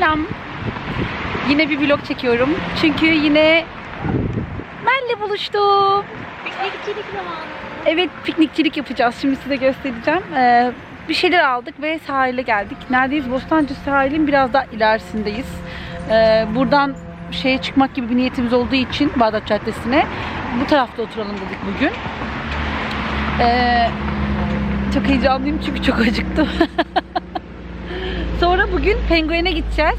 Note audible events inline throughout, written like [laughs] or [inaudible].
Selam. Yine bir vlog çekiyorum. Çünkü yine Mel'le buluştum. Piknikçilik zamanı. Evet piknikçilik yapacağız. Şimdi size göstereceğim. Ee, bir şeyler aldık ve sahile geldik. Neredeyiz? Bostancı sahilin biraz daha ilerisindeyiz. Ee, buradan şeye çıkmak gibi bir niyetimiz olduğu için Bağdat Caddesi'ne bu tarafta oturalım dedik bugün. Ee, çok heyecanlıyım çünkü çok acıktım. [laughs] Sonra bugün Penguen'e gideceğiz.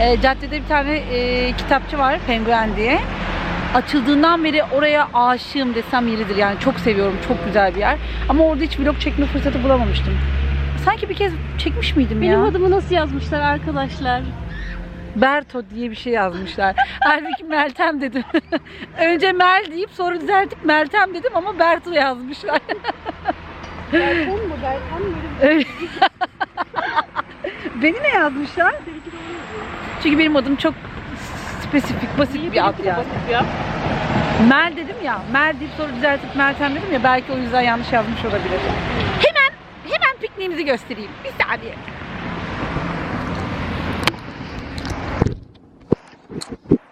Ee, caddede bir tane e, kitapçı var Penguen diye. Açıldığından beri oraya aşığım desem yeridir. Yani çok seviyorum. Çok güzel bir yer. Ama orada hiç vlog çekme fırsatı bulamamıştım. Sanki bir kez çekmiş miydim Benim ya? adımı nasıl yazmışlar arkadaşlar? Berto diye bir şey yazmışlar. [laughs] Halbuki Meltem dedim. [laughs] Önce Mel deyip sonra düzeltip Meltem dedim ama Berto yazmışlar. Berkan mı? Berkan mı? Beni ne yazmışlar? Çünkü benim adım çok spesifik, basit bir ad yani. ya. Mel dedim ya. Mel deyip sonra düzeltip Meltem dedim ya. Belki o yüzden yanlış yazmış olabilir. Hemen hemen pikniğimizi göstereyim. Bir saniye.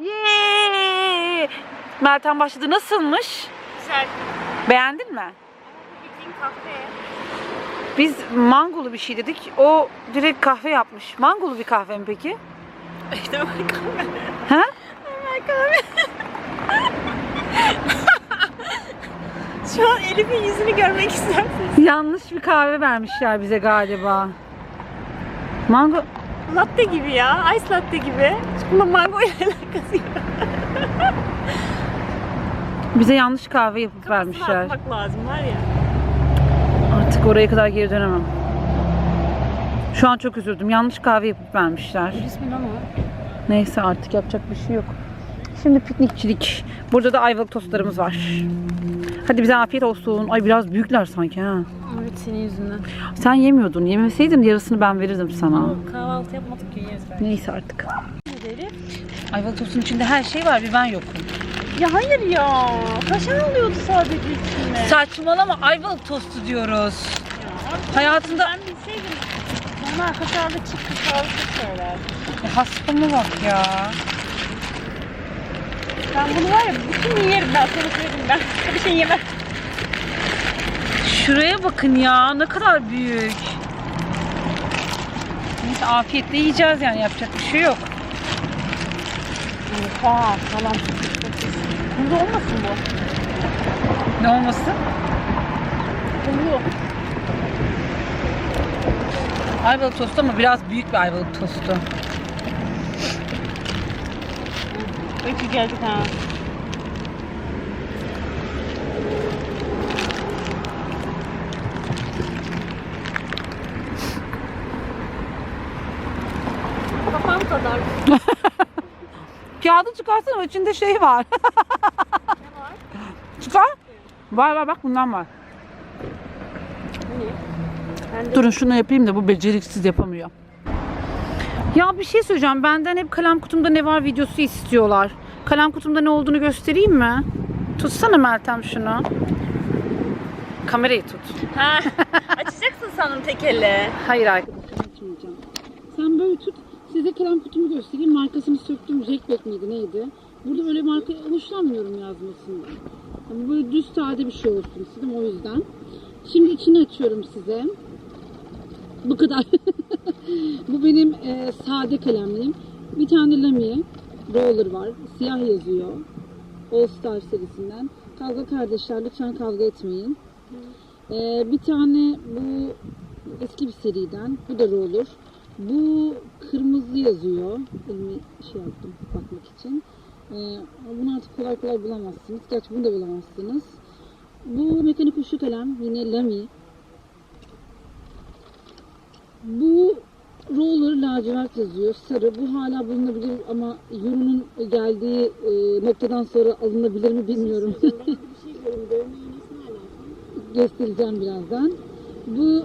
Yeee! Meltem başladı. Nasılmış? Güzel. Beğendin mi? Gittiğin kahve. Biz mangolu bir şey dedik. O direkt kahve yapmış. Mangolu bir kahve mi peki? İşte böyle kahve. Ha? Ömer kahve. Şu an Elif'in yüzünü görmek istersiniz. Yanlış bir kahve vermişler bize galiba. Mango Latte gibi ya. Ice latte gibi. Bunda mango ile alakası yok. bize yanlış kahve yapıp Kafasına vermişler. atmak lazım var ya. Artık oraya kadar geri dönemem. Şu an çok üzüldüm. Yanlış kahve yapıp vermişler. İsmi ne o? Neyse artık yapacak bir şey yok. Şimdi piknikçilik. Burada da ayvalık tostlarımız var. Hadi bize afiyet olsun. Ay biraz büyükler sanki ha. Evet senin yüzünden. Sen yemiyordun. Yemeseydin yarısını ben verirdim sana. Kahvaltı yapmadık ki yeriz belki. Neyse artık. Ayvalık tostunun içinde her şey var. Bir ben yokum. Ya hayır ya. Kaşar alıyordu sadece içine. Saçmalama ayvalık tostu diyoruz. Hayatında Ben bilseydim onlar kaşarlı çıktı sağlıklı söyler. E, haspama bak ya. Ben bunu var ya bütün yerim ben sana söyleyeyim ben. Bir şey yemem. Şuraya bakın ya ne kadar büyük. Neyse afiyetle yiyeceğiz yani yapacak bir şey yok. Oha salam. Bunda olmasın bu. Ne olmasın? Kumlu. Ayvalık tostu ama biraz büyük bir ayvalık tostu. Öykü geldik ha. Kafam kadar. [laughs] Kağıdı çıkarsana içinde şey var. Ne [laughs] var? Çıkar. Var var bak bundan var. De Durun şunu yapayım da bu beceriksiz yapamıyor. Ya bir şey söyleyeceğim. Benden hep kalem kutumda ne var videosu istiyorlar. Kalem kutumda ne olduğunu göstereyim mi? Tutsana Meltem şunu. Kamerayı tut. Ha, açacaksın sandım tek elle. Hayır arkadaşım açmayacağım. Sen böyle tut. Size kalem kutumu göstereyim. Markasını söktüm. Jackback miydi neydi? Burada öyle marka hoşlanmıyorum yazmasından. Ama böyle düz sade bir şey olsun istedim o yüzden. Şimdi içini açıyorum size. Bu kadar. [laughs] Bu benim e, sade kalemliğim. Bir tane Lamy roller var. Siyah yazıyor. All Star serisinden. Kavga kardeşler lütfen kavga etmeyin. E, bir tane bu eski bir seriden. Bu da roller. Bu kırmızı yazıyor. Elimi şey yaptım bakmak için. Ee, bunu artık kolay kolay bulamazsınız. Gerçi bunu da bulamazsınız. Bu mekanik uçlu kalem yine Lamy. Bu roller lacivert yazıyor. Sarı. Bu hala bulunabilir ama Euro'nun geldiği e, noktadan sonra alınabilir mi bilmiyorum. Bir şey görüyorum. Göstereceğim birazdan. Bu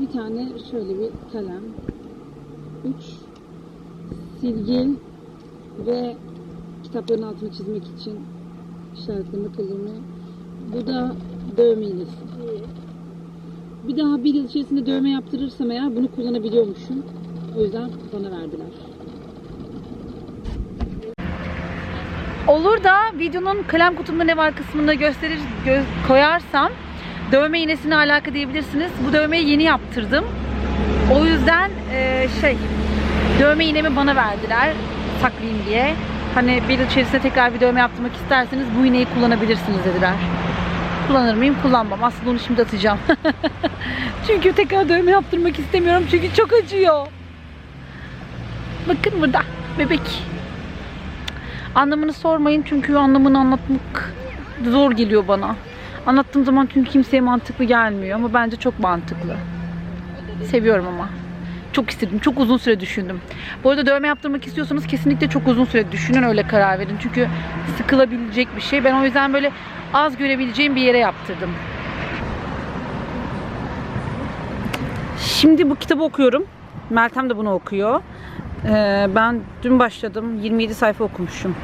bir tane şöyle bir kalem. 3 silgil ve kitapların altını çizmek için işaretleme kalemi. Bu da dövme iğnesi. Bir daha bir yıl içerisinde dövme yaptırırsam eğer bunu kullanabiliyormuşum. O yüzden bana verdiler. Olur da videonun kalem kutumda ne var kısmında gösterir gö- koyarsam dövme iğnesine alaka diyebilirsiniz. Bu dövmeyi yeni yaptırdım. O yüzden şey dövme iğnemi bana verdiler saklayayım diye. Hani bir yıl içerisinde tekrar bir dövme yaptırmak isterseniz bu iğneyi kullanabilirsiniz dediler. Kullanır mıyım? Kullanmam. Aslında onu şimdi atacağım. [laughs] çünkü tekrar dövme yaptırmak istemiyorum. Çünkü çok acıyor. Bakın burada bebek. Anlamını sormayın çünkü anlamını anlatmak zor geliyor bana. Anlattığım zaman çünkü kimseye mantıklı gelmiyor ama bence çok mantıklı. Seviyorum ama. Çok istedim. Çok uzun süre düşündüm. Bu arada dövme yaptırmak istiyorsanız kesinlikle çok uzun süre düşünün öyle karar verin. Çünkü sıkılabilecek bir şey. Ben o yüzden böyle az görebileceğim bir yere yaptırdım. Şimdi bu kitabı okuyorum. Meltem de bunu okuyor. Ee, ben dün başladım. 27 sayfa okumuşum.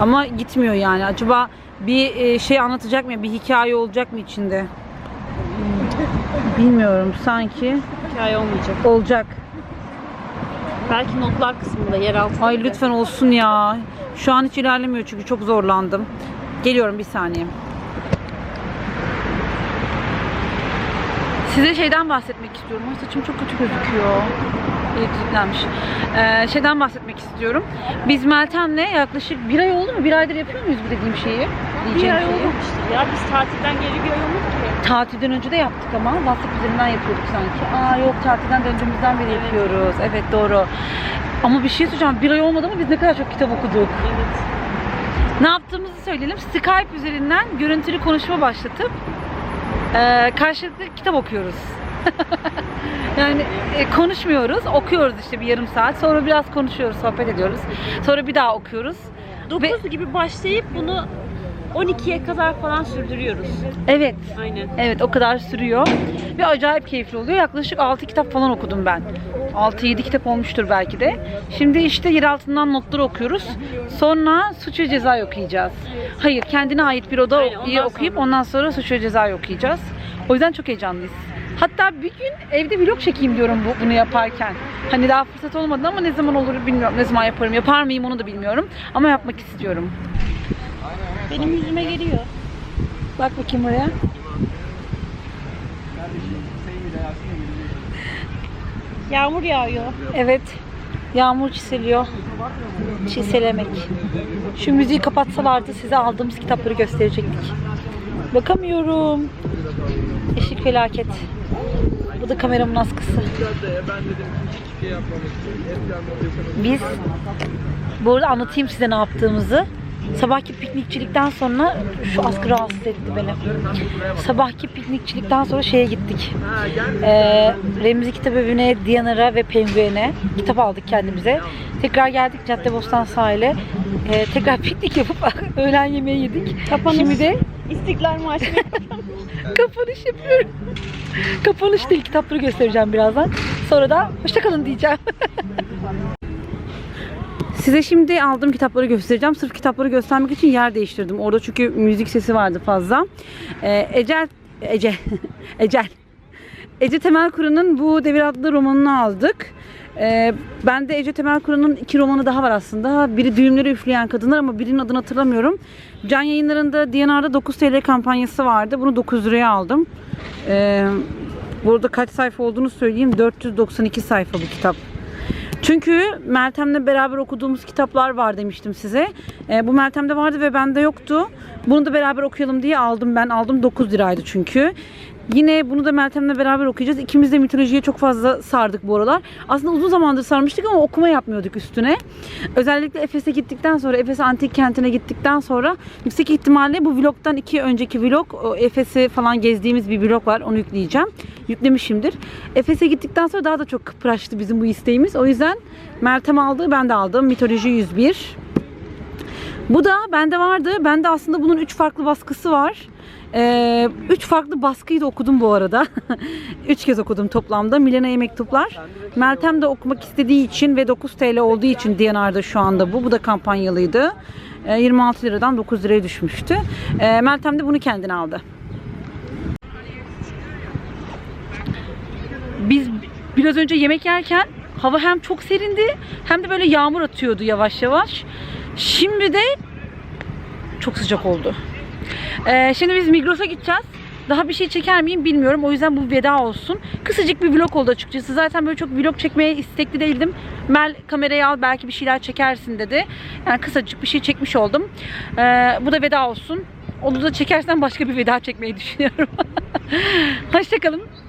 Ama gitmiyor yani. Acaba bir e, şey anlatacak mı? Bir hikaye olacak mı içinde? Bilmiyorum. Sanki Hikaye olmayacak. olacak. Belki notlar kısmında yer altında. Ay lütfen olsun ya. Şu an hiç ilerlemiyor çünkü çok zorlandım. Geliyorum bir saniye. Size şeyden bahsetmek istiyorum. Ay saçım çok kötü gözüküyor. Elektriklenmiş. Ee, şeyden bahsetmek istiyorum. Biz Meltem'le yaklaşık bir ay oldu mu? Bir aydır yapıyor muyuz bu dediğim şeyi? Bir Diyeceğim ay şeyi. olmamıştır ya. Biz tatilden geri bir ay olmadı ki. Tatilden önce de yaptık ama WhatsApp üzerinden yapıyorduk sanki. Aa yok tatilden döndüğümüzden beri yapıyoruz. Evet doğru. Ama bir şey söyleyeceğim. Bir ay olmadı ama biz ne kadar çok kitap okuduk. Evet. Ne yaptığımızı söyleyelim. Skype üzerinden görüntülü konuşma başlatıp e, karşılıklı kitap okuyoruz. [laughs] yani e, konuşmuyoruz, okuyoruz işte bir yarım saat. Sonra biraz konuşuyoruz, sohbet ediyoruz. Sonra bir daha okuyoruz. 9 gibi başlayıp bunu 12'ye kadar falan sürdürüyoruz. Evet, Aynen. evet o kadar sürüyor. Ve acayip keyifli oluyor. Yaklaşık 6 kitap falan okudum ben. 6-7 kitap olmuştur belki de. Şimdi işte yer altından notları okuyoruz. Sonra suç ve ceza okuyacağız. Hayır, kendine ait bir oda Aynen, ondan okuyup sonra. ondan sonra suç ve ceza okuyacağız. O yüzden çok heyecanlıyız. Hatta bir gün evde vlog çekeyim diyorum bu, bunu yaparken. Hani daha fırsat olmadı ama ne zaman olur bilmiyorum. Ne zaman yaparım. Yapar mıyım onu da bilmiyorum. Ama yapmak istiyorum. Benim yüzüme geliyor. Bak bakayım oraya. Yağmur yağıyor. Evet. Yağmur çiseliyor. Çiselemek. Şu müziği kapatsalardı size aldığımız kitapları gösterecektik. Bakamıyorum. Eşik felaket. Bu da kameramın askısı. Biz bu arada anlatayım size ne yaptığımızı. Sabahki piknikçilikten sonra şu askı rahatsız etti beni. Sabahki piknikçilikten sonra şeye gittik. Ee, Remzi Kitap Evi'ne, Diyanar'a ve Penguen'e kitap aldık kendimize. Tekrar geldik Caddebostan sahile. Ee, tekrar [laughs] piknik yapıp [laughs] öğlen yemeği yedik. Kapanış. Şimdi de İstiklal Marşı. [laughs] kapanış yapıyorum. kapanış değil kitapları göstereceğim birazdan. Sonra da hoşçakalın diyeceğim. Size şimdi aldığım kitapları göstereceğim. Sırf kitapları göstermek için yer değiştirdim. Orada çünkü müzik sesi vardı fazla. Ee, Ecel, Ece, [laughs] Ecel. Ece Temel Kur'an'ın bu Devir adlı romanını aldık. Ee, ben de Ece Temel Kur'an'ın iki romanı daha var aslında. Biri Düğümleri Üfleyen Kadınlar ama birinin adını hatırlamıyorum. Can yayınlarında DNR'da 9 TL kampanyası vardı. Bunu 9 liraya aldım. Ee, burada kaç sayfa olduğunu söyleyeyim. 492 sayfa bu kitap. Çünkü Meltem'le beraber okuduğumuz kitaplar var demiştim size. Ee, bu Meltem'de vardı ve bende yoktu. Bunu da beraber okuyalım diye aldım ben. Aldım 9 liraydı çünkü. Yine bunu da Meltem'le beraber okuyacağız. İkimiz de mitolojiye çok fazla sardık bu aralar. Aslında uzun zamandır sarmıştık ama okuma yapmıyorduk üstüne. Özellikle Efes'e gittikten sonra, Efes Antik Kenti'ne gittikten sonra yüksek ihtimalle bu vlogdan iki önceki vlog, Efes'i falan gezdiğimiz bir vlog var. Onu yükleyeceğim. Yüklemişimdir. Efes'e gittikten sonra daha da çok kıpraştı bizim bu isteğimiz. O yüzden Meltem aldı, ben de aldım. Mitoloji 101. Bu da bende vardı. Bende aslında bunun 3 farklı baskısı var. 3 farklı baskıyı da okudum bu arada. [laughs] 3 kez okudum toplamda. Milena'ya mektuplar. Meltem de okumak istediği için ve 9 TL olduğu için DNR'da şu anda bu. Bu da kampanyalıydı. Ee, 26 liradan 9 liraya düşmüştü. Ee, Meltem de bunu kendine aldı. Biz biraz önce yemek yerken Hava hem çok serindi hem de böyle yağmur atıyordu yavaş yavaş. Şimdi de çok sıcak oldu. Ee, şimdi biz Migros'a gideceğiz. Daha bir şey çeker miyim bilmiyorum. O yüzden bu veda olsun. Kısacık bir vlog oldu açıkçası. Zaten böyle çok vlog çekmeye istekli değildim. Mel kamerayı al belki bir şeyler çekersin dedi. Yani kısacık bir şey çekmiş oldum. Ee, bu da veda olsun. Onu da çekersen başka bir veda çekmeyi düşünüyorum. [laughs] Hoşçakalın.